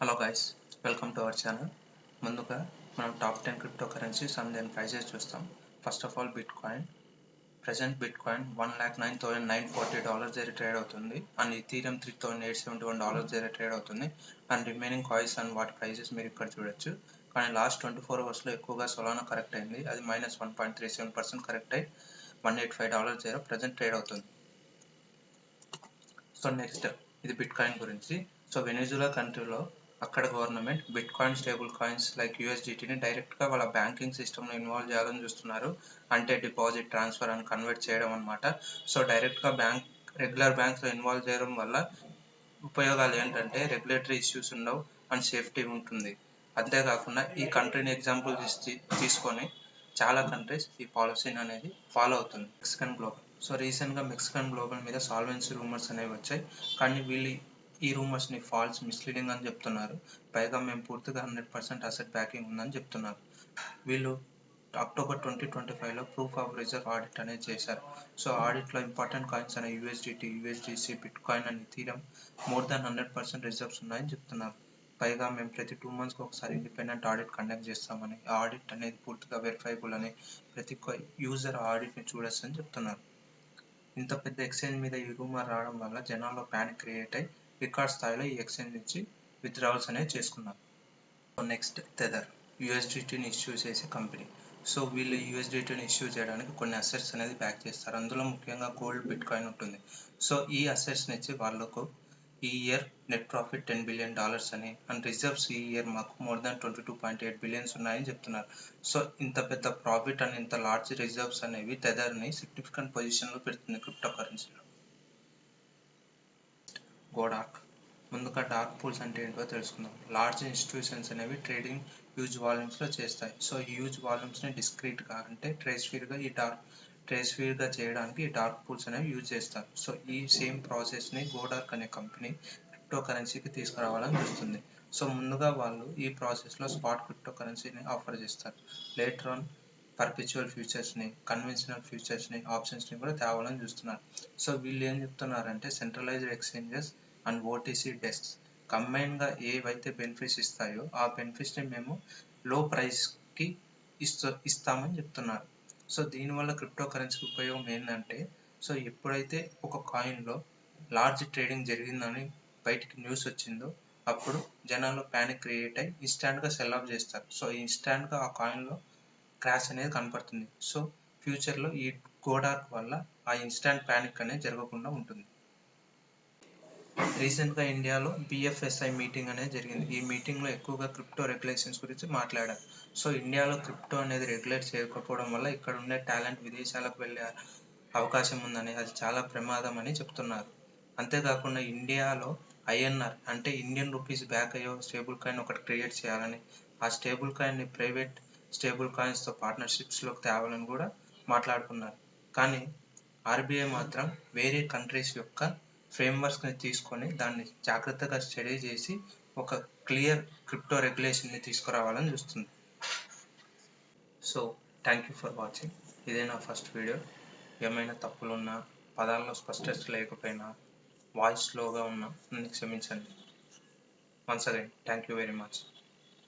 Hello guys welcome to our channel ముందుగా మనం top ten crypto currencies and దాని prices చూస్తాం. First of all bitcoin present bitcoin one lakh nine thousand nine forty dollars దగ్గర trade అవుతుంది. And ethereum three thousand eight seventy one dollars దగ్గర trade అవుతుంది. And remaining coins and వాటి prices మీరు ఇక్కడ చూడొచ్చు. కానీ లాస్ట్ ట్వంటీ ఫోర్ అవర్స్లో ఎక్కువగా సొలానా కరెక్ట్ అయింది. అది minus one point three seven percent correct అయ్యి వన్ ఎయిట్ ఫైవ్ డాలర్స్ దగ్గర ప్రజెంట్ ట్రేడ్ అవుతుంది. సో నెక్స్ట్ ఇది బిట్ కాయిన్ గురించి సో వెనిజులా కంట్రీలో అక్కడ government bitcoin stable coins like యూఎస్డిటీని డైరెక్ట్గా వాళ్ళ బ్యాంకింగ్ సిస్టమ్లో ఇన్వాల్వ్ చేయాలని చూస్తున్నారు. అంటే డిపాజిట్ ట్రాన్స్ఫర్ అని కన్వర్ట్ చేయడం అనమాట సో డైరెక్ట్గా బ్యాంక్ రెగ్యులర్ బ్యాంక్స్లో ఇన్వాల్వ్ చేయడం వల్ల ఉపయోగాలు ఏంటంటే రెగ్యులేటరీ ఇష్యూస్ ఉండవు అండ్ సేఫ్టీ ఉంటుంది. అంతేకాకుండా ఈ కంట్రీని ఎగ్జాంపుల్ తీసుకొని చాలా కంట్రీస్ ఈ పాలసీని అనేది ఫాలో అవుతుంది. మెక్సికన్ గ్లోబల్ సో రీసెంట్గా మెక్సికన్ గ్లోబల్ మీద సాల్వెన్సీ రూమర్స్ అనేవి వచ్చాయి. కానీ వీళ్ళు ఈ రూమర్స్ని ఫాల్స్ మిస్లీడింగ్ అని చెప్తున్నారు. పైగా మేము పూర్తిగా హండ్రెడ్ పర్సెంట్ అసెట్ బ్యాకింగ్ ఉందని చెప్తున్నారు. వీళ్ళు అక్టోబర్ ట్వంటీ ట్వంటీ ఫైవ్లో ప్రూఫ్ ఆఫ్ రిజర్వ్ ఆడిట్ అనేది చేశారు. సో ఆడిట్లో ఇంపార్టెంట్ కాయిన్స్ అనే యూఎస్డిటీ యూఎస్డిసి బిట్ కాయిన్ అని తీరం more than hundred percent reserves ఉన్నాయని చెప్తున్నారు. పైగా మేము ప్రతి టూ మంత్స్కి ఒకసారి ఇండిపెండెంట్ ఆడిట్ కండక్ట్ చేస్తామని ఆ ఆడిట్ అనేది పూర్తిగా వెరిఫైబుల్ అని ప్రతి యూజర్ ఆడిట్ని చూడొచ్చు అని చెప్తున్నారు. ఇంత పెద్ద ఎక్స్చేంజ్ మీద ఈ రూమర్ రావడం వల్ల జనాల్లో ప్యానిక్ క్రియేట్ అయ్యి రికార్డ్ స్థాయిలో ఈ ఎక్స్చేంజ్ నుంచి విత్డ్రావల్స్ అనేవి చేసుకున్నారు. నెక్స్ట్ తెదర్ యూఎస్డిటీని ఇష్యూ చేసే కంపెనీ సో వీళ్ళు యూఎస్డిటీని ఇష్యూ చేయడానికి కొన్ని అసెట్స్ అనేది బ్యాక్ చేస్తారు. అందులో ముఖ్యంగా గోల్డ్ బిట్ కాయిన్ ఉంటుంది. సో ఈ అసెట్స్ని ఇచ్చి వాళ్ళకు ఈ year net profit ten billion dollars అని అండ్ రిజర్వ్స్ ఈ ఇయర్ మాకు more than twenty two point eight billions ఉన్నాయని చెప్తున్నారు. సో ఇంత పెద్ద ప్రాఫిట్ అండ్ ఇంత లార్జ్ రిజర్వ్స్ అనేవి టెదర్ని సిగ్నిఫికెంట్ పొజిషన్లో పెడుతుంది క్రిప్టో కరెన్సీలో గోడాక్. ముందుగా డార్క్ పూల్స్ అంటే ఏంటో తెలుసుకుందాం. లార్జ్ ఇన్స్టిట్యూషన్స్ అనేవి ట్రేడింగ్ హ్యూజ్ వాల్యూమ్స్లో చేస్తాయి. సో హ్యూజ్ వాల్యూమ్స్ని డిస్క్రీట్గా అంటే ట్రేస్ఫీర్గా ఈ డార్క్ ట్రేస్ఫీర్గా చేయడానికి ఈ డార్క్ పూల్స్ అనేవి యూజ్ చేస్తారు. సో ఈ సేమ్ ప్రాసెస్ని గోడార్క్ అనే కంపెనీ క్రిప్టో కరెన్సీకి తీసుకురావాలని చూస్తుంది. సో ముందుగా వాళ్ళు ఈ ప్రాసెస్లో స్పాట్ క్రిప్టో కరెన్సీని ఆఫర్ చేస్తారు. లేటర్ ఆన్ పర్పిచువల్ ఫ్యూచర్స్ని కన్వెన్షనల్ ఫ్యూచర్స్ని ఆప్షన్స్ని కూడా తేవాలని చూస్తున్నారు. సో వీళ్ళు ఏం చెప్తున్నారంటే centralized exchanges and OTC desks కంబైన్గా ఏవైతే బెనిఫిట్స్ ఇస్తాయో ఆ బెనిఫిట్స్ని మేము లో ప్రైస్కి ఇస్తా ఇస్తామని చెప్తున్నారు. సో దీనివల్ల క్రిప్టో కరెన్సీకి ఉపయోగం ఏంటంటే సో ఎప్పుడైతే ఒక కాయిన్లో లార్జ్ ట్రేడింగ్ జరిగిందని బయటికి న్యూస్ వచ్చిందో అప్పుడు జనాల్లో ప్యానిక్ క్రియేట్ అయ్యి ఇన్స్టాంట్గా సెల్ ఆఫ్ చేస్తారు. సో ఇన్స్టాంట్గా ఆ కాయిన్లో క్రాష్ అనేది కనపడుతుంది. సో ఫ్యూచర్లో ఈ గోడార్క్ వల్ల ఆ ఇన్స్టాంట్ ప్యానిక్ అనేది జరగకుండా ఉంటుంది. రీసెంట్గా ఇండియాలో బిఎఫ్ఎస్ఐ మీటింగ్ అనేది జరిగింది. ఈ మీటింగ్లో ఎక్కువగా క్రిప్టో రెగ్యులేషన్స్ గురించి మాట్లాడారు. సో ఇండియాలో క్రిప్టో అనేది రెగ్యులేట్ చేయకపోవడం వల్ల ఇక్కడ ఉండే టాలెంట్ విదేశాలకు వెళ్ళే అవకాశం ఉందని అది చాలా ప్రమాదం అని చెప్తున్నారు. అంతేకాకుండా ఇండియాలో ఐఎన్ఆర్ అంటే ఇండియన్ రూపీస్ బ్యాక్ అయ్యో స్టేబుల్ కాయిన్ ఒకటి క్రియేట్ చేయాలని ఆ స్టేబుల్ కాయిన్ని ప్రైవేట్ స్టేబుల్ కాయిన్స్తో పార్ట్నర్షిప్స్లోకి తేవాలని కూడా మాట్లాడుకున్నారు. కానీ ఆర్బీఐ మాత్రం వేరే కంట్రీస్ యొక్క ఫ్రేమ్వర్క్స్ని తీసుకొని దాన్ని జాగ్రత్తగా స్టడీ చేసి ఒక క్లియర్ క్రిప్టో రెగ్యులేషన్ని తీసుకురావాలని చూస్తుంది. So thank you for watching. ఇదే నా ఫస్ట్ వీడియో. ఏమైనా తప్పులు ఉన్నా పదాల్లో స్పష్టత లేకపోయినా వాయిస్ స్లోగా ఉన్నా నన్ను క్షమించండి. Once again thank you very much.